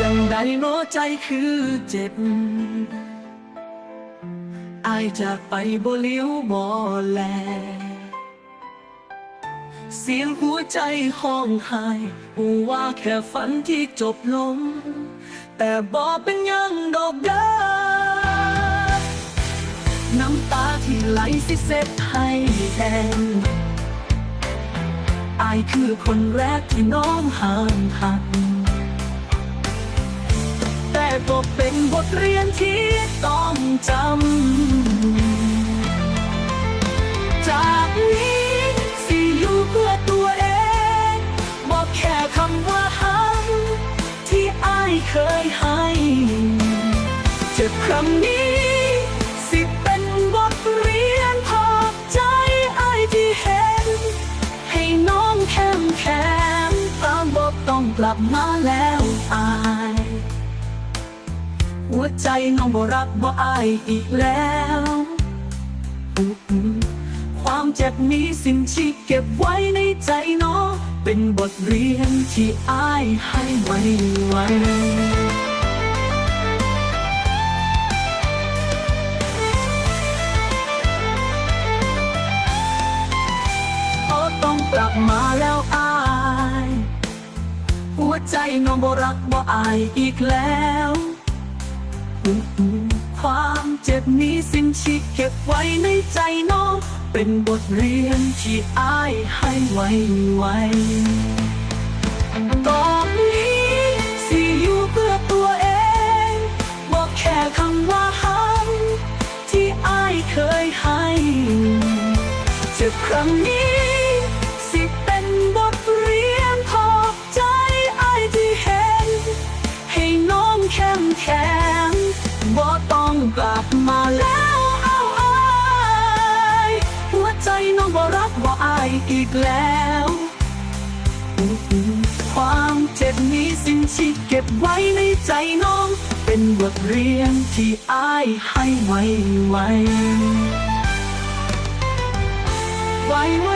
จังใดโนใจคือเจ็บอายจากไปบ่เลี้ยวบ่แล เสียงหัวใจห้องไห้หูว่าแค่ฝันที่จบลง แต่บอกเป็นยังดอกเด้อน้ำตาที่ไหลสิเสร็จให้แดงอายคือคนแรกที่น้องห่างหักแต่ ก็เป็นบทเรียนที่ต้องจำ จากนี้สิอยู่เพื่อตัวเอง บอกแค่คำว่าหักที่อายเคยให้ เจ็บครั้งนี้สิเป็นบทเรียนพอใจอายที่เห็น ให้น้องเข้มแข็งตามบอกต้องกลับมาแล้วอาย หัวใจน้องบ่รักบ่อายอีกแล้ว ความเจ็บนี้สิ่งที่เก็บไว้ในใจน้อง เป็นบทเรียนที่อายให้ไว้ไว้อ้ต้องกลับมาแล้วอาย หัวใจน้องบ่รักบ่อายอีกแล้ว ความเจ็บนี้สิ่งที่เก็บไว้ในใจน้อง เป็นบทเรียนที่อายให้ไว้ไว้ตอนนี้สิอยู่เพื่อตัวเอง บอกแค่คำว่าหักที่อายเคยให้ เจ็บครั้งนี้สิเป็นบทเรียนพอใจอายที่เห็น ให้น้องเข้มแข็งบ่ต้อง กลับมาแล้วเอาอายหัวใจน้องบ่รักบ่อายอีกแล้ว ความเจ็บนี้สิ่งที่เก็บไว้ในใจน้อง เป็นบทเรียนที่อายให้ไว้ไว้ไว้ไว้ไว้